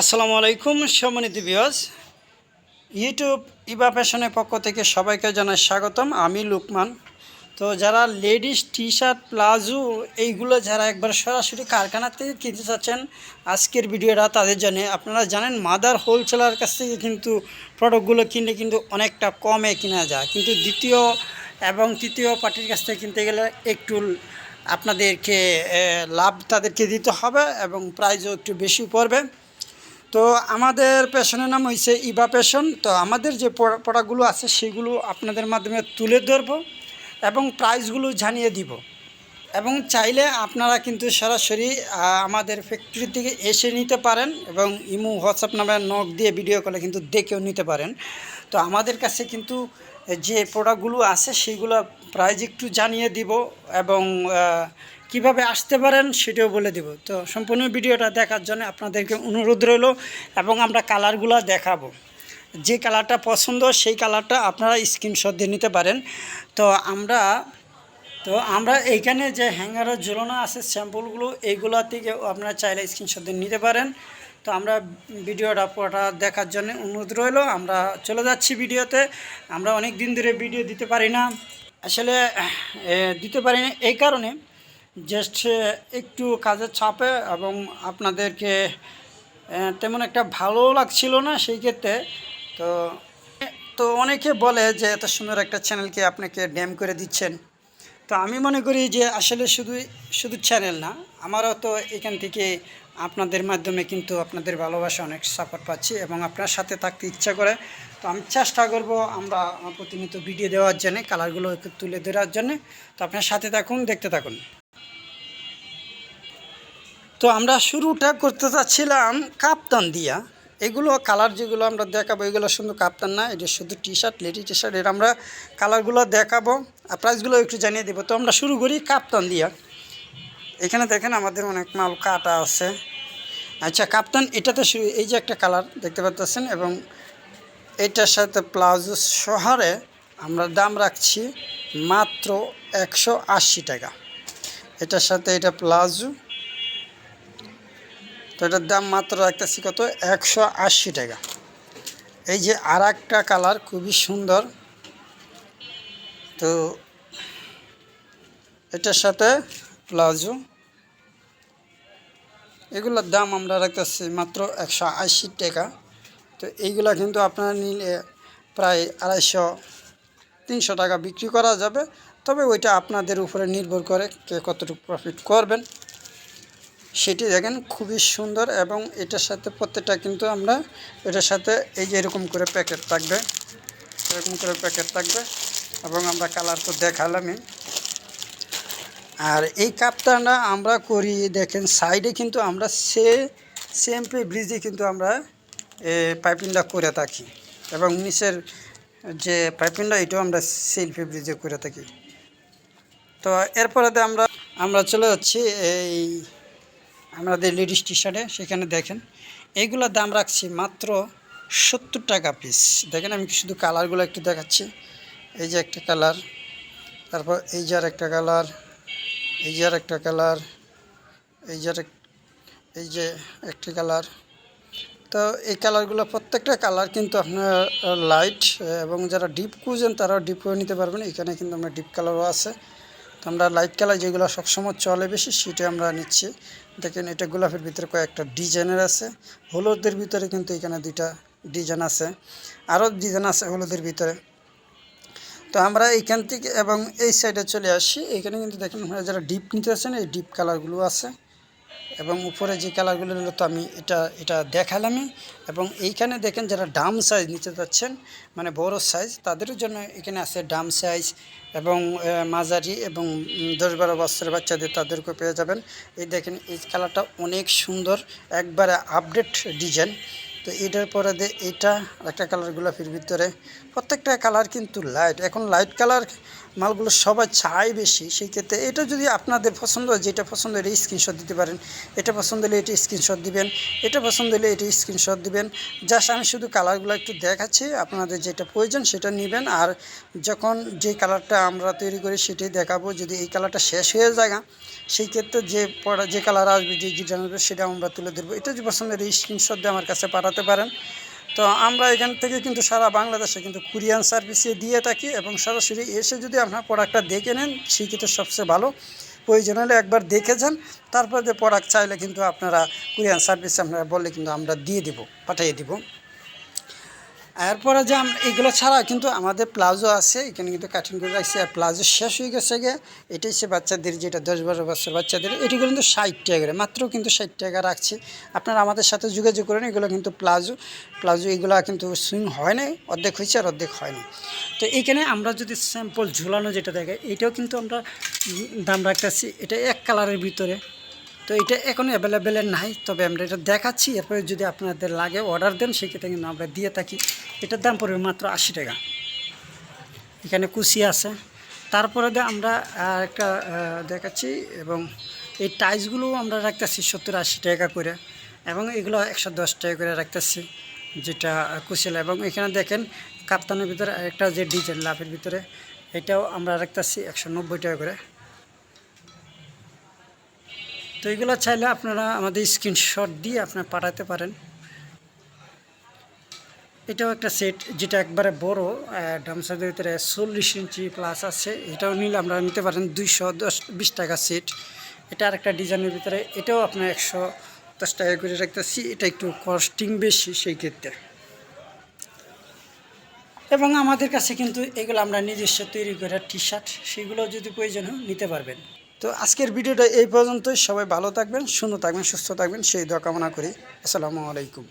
আসসালামু আলাইকুম, সম্মানিত বিয়স ইউটিউব ইবা ফ্যাশনের পক্ষ থেকে সবাইকে জানাই স্বাগতম। আমি লুকমান। তো যারা লেডিস টি শার্ট প্লাজো এইগুলো যারা একবার সরাসরি কারখানা থেকে কিনতে চাচ্ছেন, আজকের ভিডিওটা তাদের জন্য। আপনারা জানেন, মাদার হোলসেলার কাছ থেকে কিন্তু প্রোডাক্টগুলো কিনলে কিন্তু অনেকটা কমে কেনা যায়। কিন্তু দ্বিতীয় এবং তৃতীয় পার্টির কাছ থেকে কিনতে গেলে একটু আপনাদেরকে লাভ তাদেরকে দিতে হবে এবং প্রাইসও একটু বেশি পড়বে। তো আমাদের পেশনের নাম হয়েছে ইবা পেশন তো আমাদের যে পড়াগুলো আছে সেগুলো আপনাদের মাধ্যমে তুলে ধরবো এবং প্রাইসগুলো জানিয়ে দিব। এবং চাইলে আপনারা কিন্তু সরাসরি আমাদের ফ্যাক্টরি থেকে এসে নিতে পারেন এবং ইমো, হোয়াটসঅ্যাপ নাম্বার নক দিয়ে ভিডিও কলে কিন্তু দেখেও নিতে পারেন। তো আমাদের কাছে কিন্তু যে প্রোডাক্টগুলো আছে সেগুলো প্রাইজ একটু জানিয়ে দিব এবং কীভাবে আসতে পারেন সেটাও বলে দিব। তো সম্পূর্ণ ভিডিওটা দেখার জন্য আপনাদেরকে অনুরোধ রইল এবং আমরা কালারগুলো দেখাবো। যে কালারটা পছন্দ সেই কালারটা আপনারা স্ক্রিনশট দিয়ে নিতে পারেন। তো আমরা তো আমরা এইখানে যে হ্যাঙ্গারের ঝুলানো আছে স্যাম্পলগুলো, এইগুলো থেকে আপনারা চাইলে স্ক্রিনশট দিয়ে নিতে পারেন। তো আমরা ভিডিওটা পুরোটা দেখার জন্য অনুরোধ রইল। আমরা চলে যাচ্ছি ভিডিওতে। আমরা অনেক দিন ধরে ভিডিও দিতে পারি না। আসলে দিতে পারি না। এই কারণে জাস্ট একটু কাজের চাপে এবং আপনাদেরকে তেমন একটা ভালো লাগছিল না সেই ক্ষেত্রে। তো তো অনেকে বলে যে এত সুন্দর একটা চ্যানেলকে আপনাকে ড্যাম করে দিচ্ছেন। তো আমি মনে করি যে আসলে শুধু শুধু চ্যানেল না, আমারও তো এখান থেকে আপনাদের মাধ্যমে কিন্তু আপনাদের ভালোবাসা অনেক সাপোর্ট পাচ্ছি এবং আপনার সাথে থাকতে ইচ্ছা করে। তো আমি চেষ্টা করব আমরা প্রতিনিয়ত ভিডিও দেওয়ার জন্যে কালারগুলো তুলে ধরার জন্যে। তো আপনার সাথে থাকুন, দেখতে থাকুন। তো আমরা শুরুটা করতে চাচ্ছিলাম কাপ্তান দিয়া। এগুলো কালার যেগুলো আমরা দেখাবো, এগুলো শুধু কাপ্তান না, এটা শুধু T shirt lady T shirt এর আমরা কালারগুলো দেখাবো আর প্রাইসগুলো একটু জানিয়ে দেবো। তো আমরা শুরু করি কাপ্তান দিয়া। এখানে দেখেন আমাদের অনেক মাল কাটা আছে। আচ্ছা কাপ্তান এটাতে শুরু, এই যে একটা কালার দেখতে পাচ্ছেন এবং এটার সাথে প্লাজো শহরে আমরা দাম রাখছি মাত্র একশো আশি টাকা। এটার সাথে এটা প্লাজো তো এটার দাম মাত্র রাখতেছি কত? একশো আশি টাকা। এই যে আর একটা কালার, খুবই সুন্দর। তো এটার সাথে প্লাজো। এগুলোর দাম আমরা রাখতেছি মাত্র একশো আশি টাকা। তো এইগুলা কিন্তু আপনারা নিলে প্রায় আড়াইশো, তিনশো টাকা বিক্রি করা যাবে। তবে ওইটা আপনাদের উপরে নির্ভর করে কে কতটুকু প্রফিট করবেন। সেটি দেখেন খুবই সুন্দর এবং এটার সাথে প্রত্যেকটা কিন্তু আমরা এটার সাথে এই যে এরকম করে প্যাকেট থাকবে, এরকম করে প্যাকেট থাকবে এবং আমরা কালার তো দেখালামই। আর এই কাপ্তানটা আমরা করি, দেখেন সাইডে কিন্তু আমরা সে সেম পে ব্রিজে কিন্তু আমরা পাইপিংটা করে থাকি এবং নিচের যে পাইপিংটা এটাও আমরা সেলফি ব্রিজে করে থাকি। তো এরপরে আমরা আমরা চলে যাচ্ছি এই আমাদের লেডিস টি শার্টে সেখানে দেখেন। এইগুলোর দাম রাখছি মাত্র সত্তর টাকা পিস দেখেন আমি শুধু কালারগুলো একটু দেখাচ্ছি। এই যে একটা কালার তারপর এই যে আর একটা কালার এই যে আর একটা কালার এই যে এই যে একটি কালার তো এই কালারগুলো প্রত্যেকটা কালার কিন্তু আপনার লাইট এবং যারা ডিপ খুঁজেন তারাও ডিপ করে নিতে পারবেন। এখানে কিন্তু আমরা ডিপ কালারও আছে। তো আমরা লাইট কালার যেগুলো সবসময় চলে বেশি, সেটা আমরা নিচ্ছি। দেখেন এটা গোলাপের ভিতরে কয়েকটা ডিজাইনের আছে। হলুদের ভিতরে কিন্তু এখানে দুইটা ডিজাইন আছে। আরও ডিজাইন আছে হলুদের ভিতরে। তো আমরা এইখান থেকে এবং এই সাইডে চলে আসি। এখানে কিন্তু দেখেন আপনারা যারা ডিপ নিতে আছেন এই ডিপ কালারগুলো আছে। এবং উপরে যে কালারগুলো হলো তো আমি এটা এটা দেখালামই। এবং এইখানে দেখেন যারা ডাম সাইজ নিতে যাচ্ছেন মানে বড় সাইজ তাদের জন্য এখানে আছে ডাম সাইজ এবং মাঝারি এবং দশ বারো বছরের বাচ্চাদের তাদেরকেও পেয়ে যাবেন। এই দেখেন, এই কালারটা অনেক সুন্দর, একবারে আপডেট ডিজাইন তো এটার পরে দে এটা একটা কালার গোলাপির ভিতরে। প্রত্যেকটা কালার কিন্তু লাইট এখন লাইট কালার মালগুলো সবাই চায় বেশি, সেই ক্ষেত্রে এটা যদি আপনাদের পছন্দ হয়, যেটা পছন্দ হলে স্ক্রিনশট দিতে পারেন। এটা পছন্দ হলে এটা স্ক্রিনশট দিবেন। এটা পছন্দ হলে এটা স্ক্রিনশট দিবেন। জাস্ট আমি শুধু কালারগুলো একটু দেখাচ্ছি, আপনাদের যেটা প্রয়োজন সেটা নেবেন। আর যখন যে কালারটা আমরা তৈরি করি সেটাই দেখাবো। যদি এই কালারটা শেষ হয়ে যায় সেই ক্ষেত্রে যে পড়া যে কালার আসবে, যে ডিজাইন আসবে, সেটা আমরা তুলে ধরবো। এটা যদি পছন্দ হয় স্ক্রিনশট দিয়ে আমার কাছে পাঠাতে পারেন। তো আমরা এখান থেকে কিন্তু সারা বাংলাদেশে কিন্তু কুরিয়ান সার্ভিসে দিয়ে থাকি এবং সরাসরি এসে যদি আপনার প্রোডাক্টটা দেখে নেন কিন্তু সবচেয়ে ভালো। প্রয়োজন হলে একবার দেখে যান, তারপর যে প্রোডাক্ট চাইলে কিন্তু আপনারা কুরিয়ান সার্ভিসে আপনারা বললে কিন্তু আমরা দিয়ে দিব, পাঠিয়ে দিব। এরপরে যে এগুলো ছাড়া কিন্তু আমাদের প্লাজো আছে, এখানে কিন্তু কাটিং করে রাখছি। আর প্লাজো শেষ হয়ে গেছে গে এটাই সে বাচ্চাদের যেটা দশ বারো বছর বাচ্চাদের, এটিগুলো কিন্তু ষাট টাকা করে, মাত্র কিন্তু ষাট টাকা রাখছি। আপনারা আমাদের সাথে যোগাযোগ করেন, এগুলো কিন্তু প্লাজো প্লাজো এগুলো কিন্তু সুইং হয় নাই, অর্ধেক হয়েছে আর অর্ধেক হয় না তো এইখানে আমরা যদি স্যাম্পল ঝুলানো যেটা দেখে, এটাও কিন্তু আমরা দাম রাখতেছি, এটা এক কালারের ভিতরে। তো এটা এখন অ্যাভেলেবেলের নাই, তবে আমরা এটা দেখাচ্ছি, এরপরে যদি আপনাদের লাগে অর্ডার দেন, সেক্ষেত্রে কিন্তু আমরা দিয়ে থাকি। এটার দাম পড়বে মাত্র আশি টাকা। এখানে কুচি আছে। তারপরে আমরা একটা দেখাচ্ছি এবং এই টাইলসগুলোও আমরা রাখতেছি সত্তর আশি টাকা করে এবং এগুলো একশো দশ টাকা করে রাখতেছি যেটা কুচিল এবং এখানে দেখেন কাপ্তানের ভিতরে একটা যে ডিজাইন লাভের ভিতরে, এটাও আমরা রাখতেছি একশো নব্বই টাকা করে। তো এগুলো চাইলে আপনারা আমাদের স্ক্রিনশট দিয়ে আপনারা পাঠাতে পারেন। এটাও একটা সেট যেটা একবারে বড় ডামসাদের ভিতরে চল্লিশ ইঞ্চি প্লাস আছে। এটাও নিলে আমরা নিতে পারেন দুইশো দশ, বিশ টাকা সেট এটা আরেকটা ডিজাইনের ভিতরে, এটাও আপনার একশো দশ টাকা করে রাখতেছি। এটা একটু কস্টিং বেশি সেই ক্ষেত্রে। এবং আমাদের কাছে কিন্তু এগুলো আমরা নিজস্ব তৈরি করে টি শার্ট সেগুলো যদি প্রয়োজন হয় নিতে পারবেন। তো আজকের ভিডিওটা এই পর্যন্তই। সবাই ভালো থাকবেন, সুন্দর থাকবেন, সুস্থ থাকবেন, সেই দোয়া কামনা করি। আসসালামু আলাইকুম।